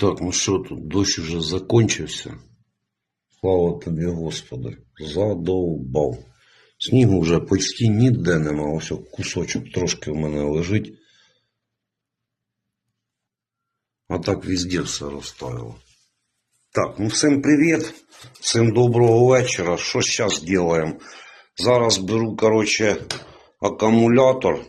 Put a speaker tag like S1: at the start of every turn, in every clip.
S1: Так, ну що тут, дощ уже закончився. Слава тобі, Господи, задовбав. Снігу вже почти ніде нема, ось о, кусочок трошки в мене лежить. А так везде все розтаяло. Так, ну всім привіт, всім доброго вечора. Що зараз робимо? Зараз беру, короче, акумулятор,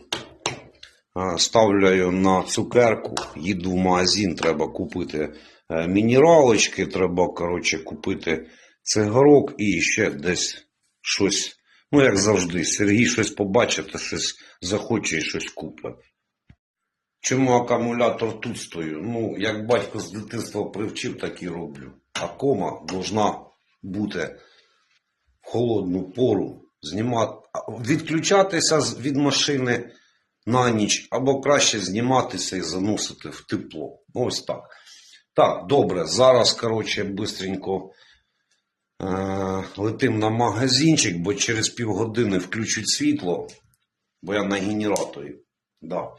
S1: А, ставлю на цукерку, їду в магазин, треба купити е, мінералочки, треба, короче, купити цигарок і ще десь щось. Ну, як завжди, Сергій щось побачить, щось захоче і щось купить. Чому акумулятор тут стою? Ну, як батько з дитинства привчив, так і роблю. А кома должна бути в холодну пору, знімати, відключатися від машини на ніч, або краще зніматися і заносити в тепло. Ось так. Так, добре, зараз, коротше, бистренько е- летим на магазинчик, бо через півгодини включать світло, бо я на генераторі. Да.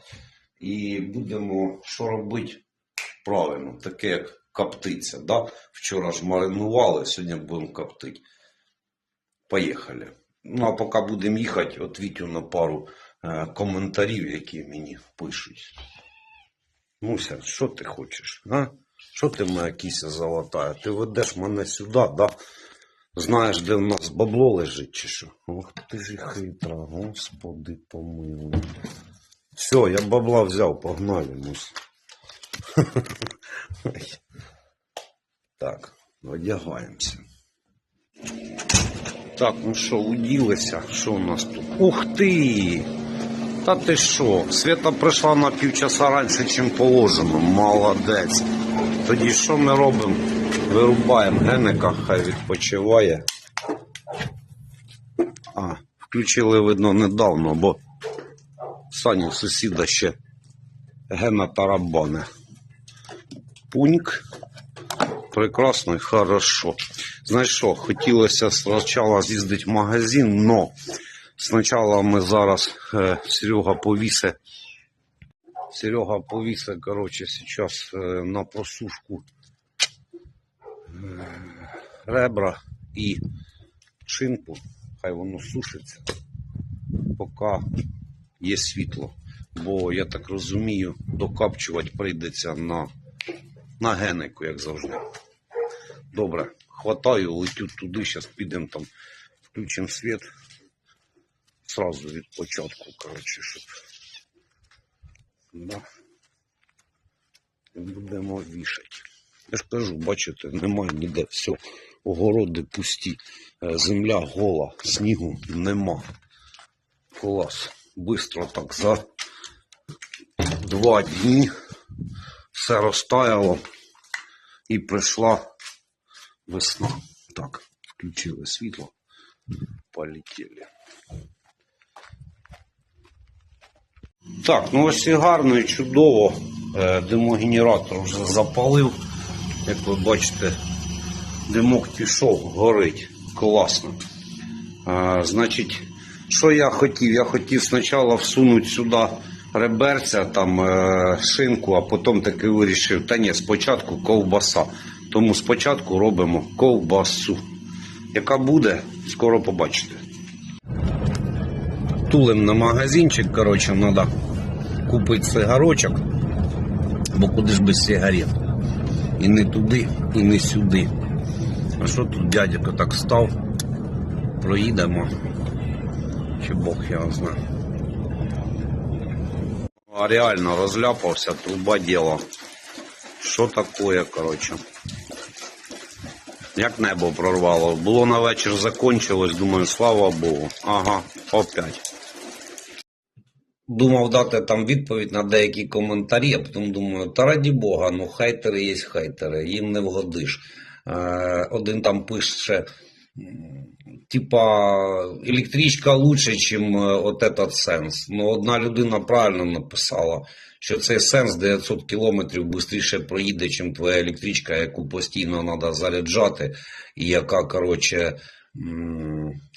S1: І будемо що робити правильно, таке як коптиться. Да? Вчора ж маринували, сьогодні будемо коптити. Поїхали. Ну, а поки будемо їхати, отвітю на пару коментарів, які мені пишуть. Муся, що ти хочеш? А? Що ти моя кіся золотая? Ти ведеш мене сюди, да? Знаєш, де в нас бабло лежить, чи що? Ох ти ж хитра, господи помилуй. Все, я бабла взяв, погнали, мусь. Так, одягаємося. Так, ну що, уділися? Що у нас тут? Ух ти! Та ти що? Свята прийшла на півчаса раніше, ніж положено. Молодець. Тоді що ми робимо? Вирубаємо геника, хай відпочиває. А, включили, видно, недавно, бо Сані сусіда ще гена тарабане. Пуньк. Прекрасно і хорошо. Знаєш що, хотілося спочатку з'їздити в магазин, но спочатку ми зараз е, Серега повісе. Серега повісе, короче, сейчас е, на просушку е, ребра і шинку. Хай воно сушиться, поки є світло. Бо я так розумію, докапчувати прийдеться на, на генику, як завжди. Добре, хватаю, летю туди, зараз підемо там, включимо світ. Сразу від початку, коротше, щоб. Да. Будемо вішати. Я ж кажу, бачите, немає ніде все. Огороди пусті, е, земля гола, снігу нема. Клас. Бистро так за два дні все розтаяло і прийшла весна. Так, включили світло, полетіли. Так, ну ось і гарно і чудово. Е, Димогенератор вже запалив. Як ви бачите, димок пішов, горить. Класно. Е, Значить, що я хотів? Я хотів спочатку всунути сюди реберця, там е, шинку, а потім таки вирішив, та ні, спочатку ковбаса. Тому спочатку робимо ковбасу. Яка буде, скоро побачите. Тулим на магазинчик, коротше, треба купити цигарочок, бо куди ж без сигарет. І не туди, і не сюди. А що тут дядько так став? Проїдемо. Чи Бог його знає. А реально розляпався, труба діла. Що таке, коротше? Як небо прорвало. Було на вечір закончилось, думаю, слава Богу. Ага, опять. Думав дати там відповідь на деякі коментарі, а потім думаю, та раді Бога, ну хейтери є хейтери, їм не вгодиш. Е, один там пише, типа, електричка лучше, ніж от этот сенс. Ну, одна людина правильно написала, що цей сенс 900 кілометрів швидше проїде, ніж твоя електричка, яку постійно треба заряджати, і яка, коротше,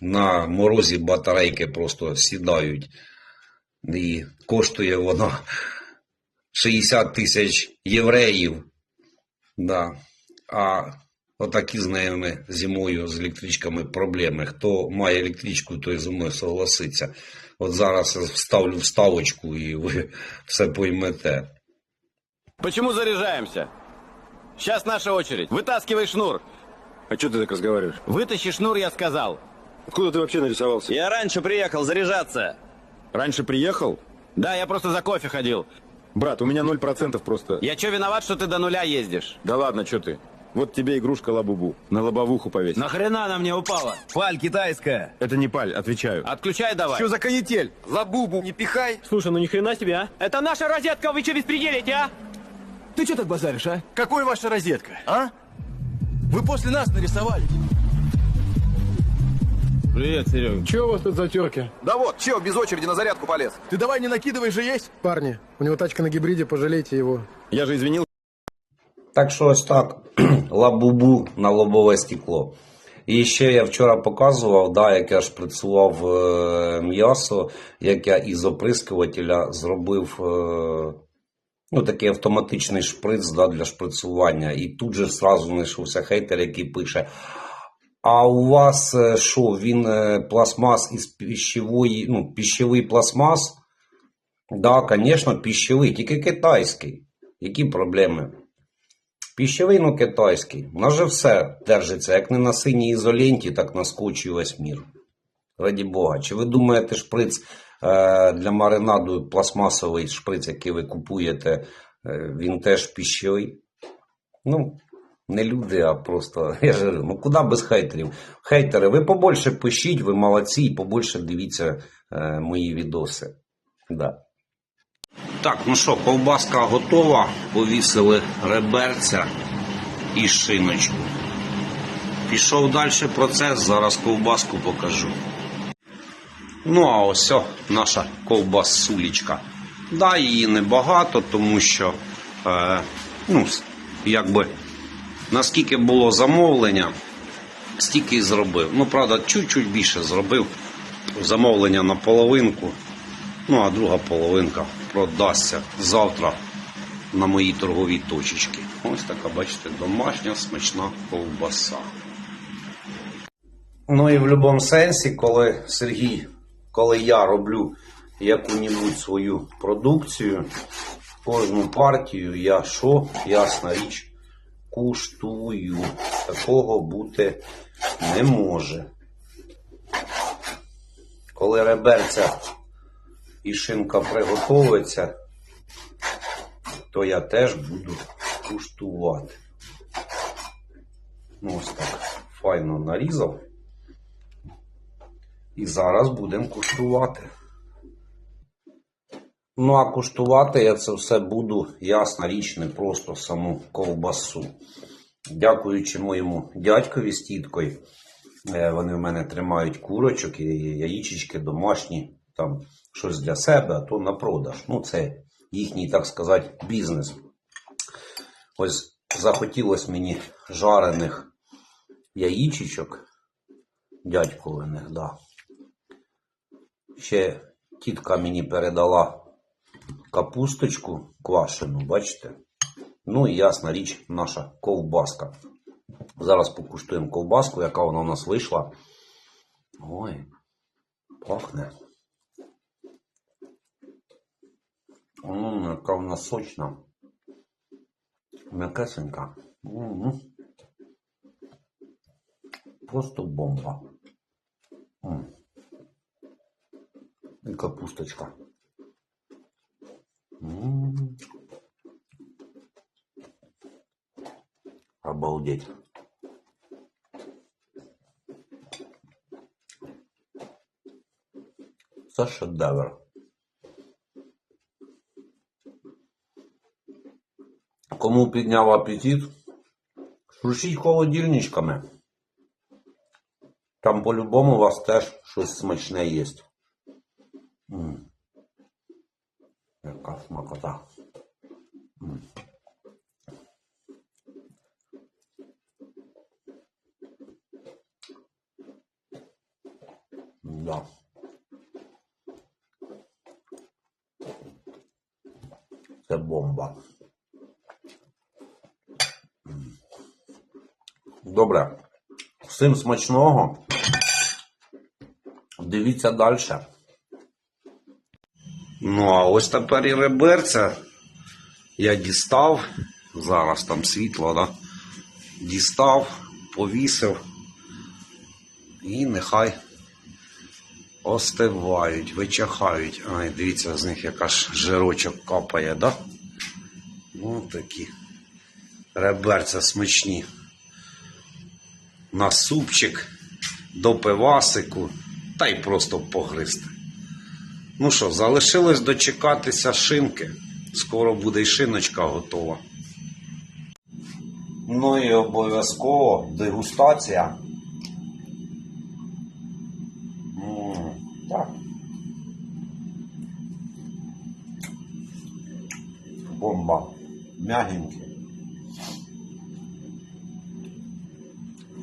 S1: на морозі батарейки просто сідають. І коштує вона 60 тисяч євреїв Да. А отакі з ними зимою з електричками проблеми. Хто має електричку, той зі мною согласиться. От зараз я вставлю вставочку і ви все поймете.
S2: Почему заряжаемся? Сейчас наша очередь. Вытаскивай шнур.
S3: А что ты так разговариваешь?
S2: Вытащи шнур, я сказал.
S3: Откуда ты вообще нарисовался?
S2: Я раньше приехал заряжаться.
S3: Раньше приехал?
S2: Да, я просто за кофе ходил.
S3: Брат, у меня 0% просто.
S2: Я что, виноват, что ты до нуля ездишь?
S3: Да ладно, что ты? Вот тебе игрушка лабубу. На лобовуху повесь.
S2: Нахрена она мне упала? Паль китайская.
S3: Это не паль, отвечаю.
S2: Отключай давай.
S3: Что за канитель? Лабубу не пихай.
S4: Слушай, ну ни хрена себе, а? Это наша розетка, вы что беспределите, а?
S5: Ты что так базаришь, а? Какой ваша розетка, а? Вы после нас нарисовались.
S2: Привет, Серега.
S6: Че у вас тут за терки?
S7: Да вот, чел без очереди на зарядку полез.
S5: Ты давай не накидывай же есть.
S6: Парни, у него тачка на гибриде, пожалейте его.
S3: Я же извинил.
S1: Так що ось так, лабубу на лобове стекло. І ще я вчора показував, да, як я шприцував е, м'ясо, як я із оприскувателя зробив е, ну, такий автоматичний шприц да, для шприцування. І тут же зразу знайшовся хейтер, який пише. А у вас е, що, він е, пластмас із пищевої, ну, пищевий пластмас? Да, звісно, пищевий, тільки китайський. Які проблеми? Піщовий, ну китайський. У нас же все держиться, як не на синій ізоленті, так на скотчі весь мір. Раді Бога. Чи ви думаєте, шприц е, для маринаду, пластмасовий шприц, який ви купуєте, він теж піщовий? Ну, не люди, а просто. Я ж ну куди без хейтерів? Хейтери, ви побольше пишіть, ви молодці, і побольше дивіться е, мої відоси. Да. Так, ну що, ковбаска готова. Повісили реберця і шиночку. Пішов далі процес, зараз ковбаску покажу. Ну, а ось о, наша ковбасулечка. Да, її небагато, тому що, е, ну, якби, наскільки було замовлення, стільки і зробив. Ну, правда, чуть-чуть більше зробив. Замовлення на половинку. Ну, а друга половинка продасться завтра на моїй торговій точечці. Ось така, бачите, домашня смачна ковбаса. Ну і в будь-якому сенсі, коли Сергій, коли я роблю яку-небудь свою продукцію, кожну партію я що, ясна річ, куштую. Такого бути не може. Коли реберця і шинка приготовиться, то я теж буду куштувати. Ну, ось так файно нарізав. І зараз будемо куштувати. Ну, а куштувати я це все буду, ясна річ, не просто саму ковбасу. Дякуючи моєму дядькові з тіткою, е, вони в мене тримають курочок і яєчечки домашні, там щось для себе, а то на продаж. Ну, це їхній, так сказати, бізнес. Ось захотілося мені жарених яєчечок, дядьковиних, да. Ще тітка мені передала капусточку квашену, бачите? Ну і ясна річ, наша ковбаска. Зараз покуштуємо ковбаску, яка вона у нас вийшла. Ой, пахне. Ммм, яка вона сочна. М'якесенька. Просто бомба. М. І капусточка. М. Обалдеть. Це шедевр. Кому підняв апетит, шуршіть холодильничками. Там по-любому у вас теж щось смачне є. Да. Це бомба. Добре. Всім смачного. Дивіться далі. Ну, а ось тепер і реберця. Я дістав. Зараз там світло, да? Дістав, повісив. І нехай остивають, вичахають. Ай, дивіться, з них яка ж жирочок капає, да? Ну, такі. Реберця смачні. На супчик, до пивасику, та й просто погризти. Ну що, залишилось дочекатися шинки. Скоро буде й шиночка готова. Ну і обов'язково дегустація. Так. Бомба. Мягенький.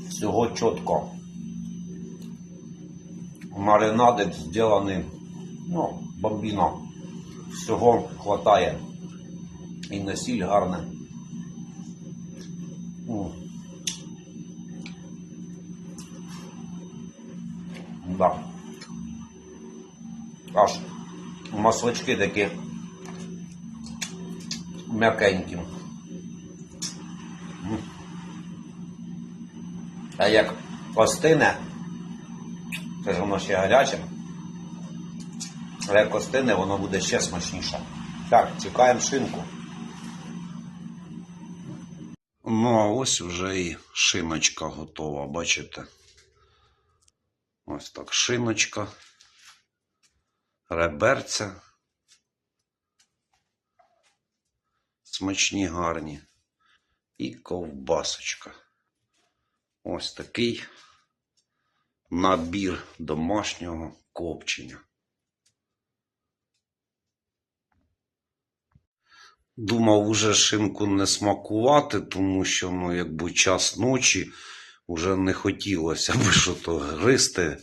S1: Всього чітко. Маринадик зроблений, ну, бомбіно. Всього хватає. І на сіль гарне. Аж маслички такі м'якенькі. А як остине, це ж воно ще гаряче. А як остине, воно буде ще смачніше. Так, чекаємо шинку. Ну, а ось вже і шиночка готова, бачите? Ось так шиночка, реберця. Смачні гарні. І ковбасочка. Ось такий набір домашнього копчення. Думав уже шинку не смакувати, тому що, ну, якби час ночі вже не хотілося би що то гристи,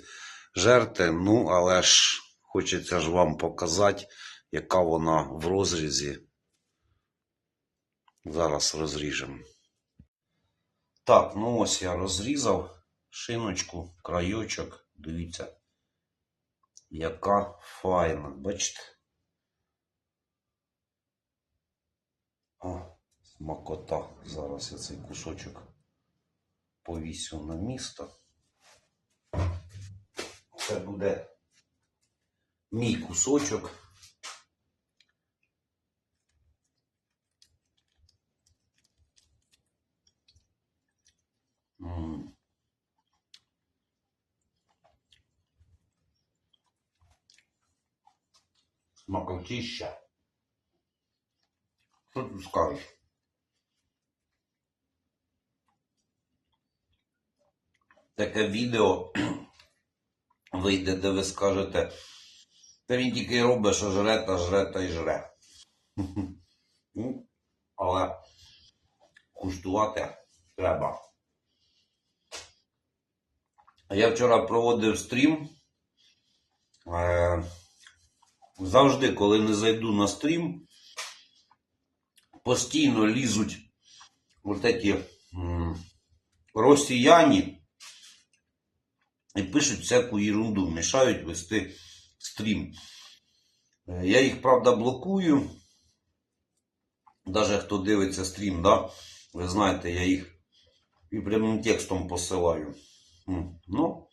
S1: жерти. Ну, але ж хочеться ж вам показати, яка вона в розрізі. Зараз розріжемо. Так, ну ось я розрізав шиночку, крайочок. Дивіться, яка файна, бачите? О, смакота. Зараз я цей кусочок повісю на місто. Це буде мій кусочок. Смакотища. Що тут скажеш? Таке відео вийде, де ви скажете, та він тільки й робить, що жре та жре та й жре. Ну, Але куштувати треба. Я вчора проводив стрім. Е, завжди, коли не зайду на стрім, постійно лізуть эти м, росіяни і пишуть всяку ерунду, мішають вести стрім. Е, Я їх, правда, блокую. Даже хто дивиться стрім, да? ви знаєте, я їх і прямим текстом посилаю. Ну,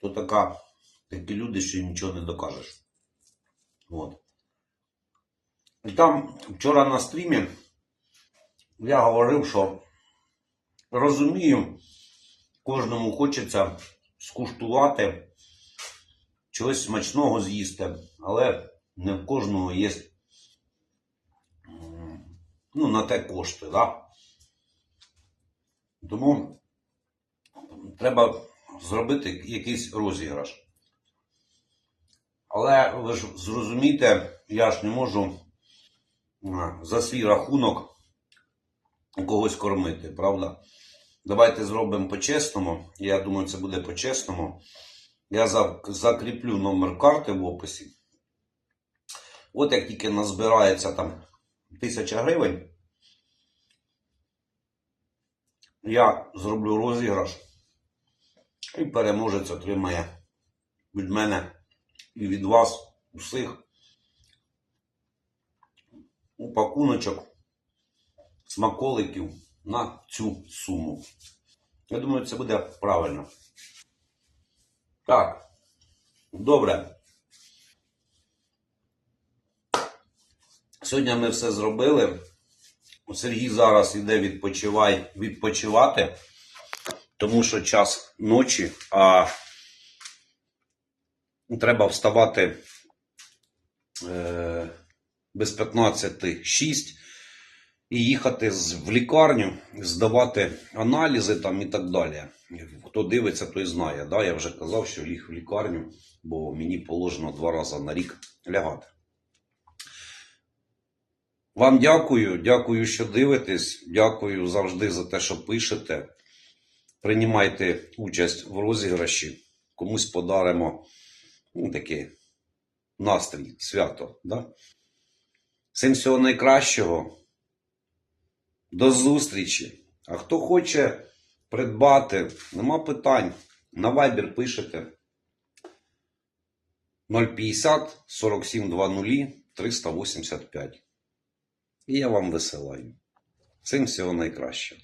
S1: то така, такі люди, що нічого не докажеш. От. І там вчора на стрімі я говорив, що розумію, кожному хочеться скуштувати чогось смачного з'їсти, але не в кожного є ну, на те кошти, да? Тому треба зробити якийсь розіграш. Але ви ж зрозумійте, я ж не можу за свій рахунок когось кормити, правда? Давайте зробимо по-чесному. Я думаю, це буде по-чесному. Я закріплю номер карти в описі. От як тільки назбирається там тисяча гривень, я зроблю розіграш. І переможець отримає від мене і від вас усіх упакуночок смаколиків на цю суму. Я думаю, це буде правильно. Так. Добре. Сьогодні ми все зробили. Сергій зараз йде відпочивай, відпочивати, тому що час ночі, а треба вставати е, без 15.06 і їхати в лікарню, здавати аналізи там і так далі. Хто дивиться, той знає. Да? Я вже казав, що ліг в лікарню, бо мені положено два рази на рік лягати. Вам дякую, дякую, що дивитесь. Дякую завжди за те, що пишете. Приймайте участь в розіграші. Комусь подаримо ну, такий настрій, свято. Да? Всім всього найкращого. До зустрічі. А хто хоче придбати, нема питань. На Viber пишете 050 47 00 385. І я вам висилаю. Всім всього найкращого.